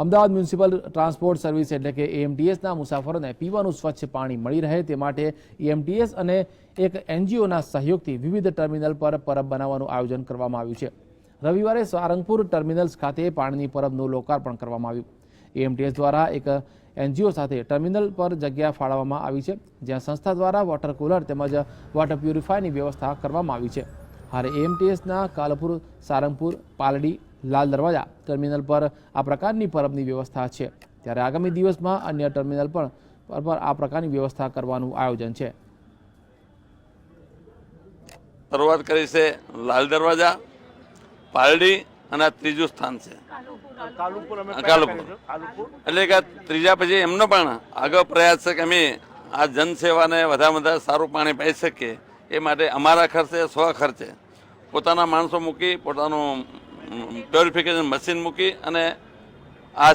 Ahmedabad municipal transport service એટલે કે એએમટીએસના મુસાફરોને પીવાનું સ્વચ્છ પાણી મળી રહે તે માટે એએમટીએસ અને એક એનજીઓના સહયોગથી વિવિધ ટર્મિનલ પર પરબ બનાવવાનું આયોજન કરવામાં આવ્યું છે. રવિવારે સારંગપુર ટર્મિનલ્સ ખાતે પાણીની પરબનું લોકાર્પણ કરવામાં આવ્યું. એએમટીએસ દ્વારા એક એનજીઓ સાથે ટર્મિનલ પર જગ્યા ફાળવવામાં આવી છે, જ્યાં સંસ્થા દ્વારા વોટર કુલર તેમજ વોટર પ્યુરિફાયરની વ્યવસ્થા કરવામાં આવી છે. હારે એએમટીએસના કાલપુર, સારંગપુર, પાલડી લાલ દરવાજા ટર્મિનલ પર આ પ્રકારની પરબની વ્યવસ્થા છે. ત્યારે આગામી દિવસમાં અન્ય ટર્મિનલ પણ પર આ પ્રકારની વ્યવસ્થા કરવાનું આયોજન છે. શરૂઆત કરી છે લાલ દરવાજા પારડી અને આ ત્રીજું સ્થાન છે. કાલુપુર એટલે કે ત્રીજા પછી એમનો પણ આગળ પ્રયાસ છે કે અમે આ જનસેવાને વધારે વધારે સારું પાણી પાઈ શકીએ. એ માટે અમારા ખર્ચે સ્વ ખર્ચે. પોતાના માણસો મૂકી પોતાનું પ્યોરિફિકેશન મશીન મૂકી અને આ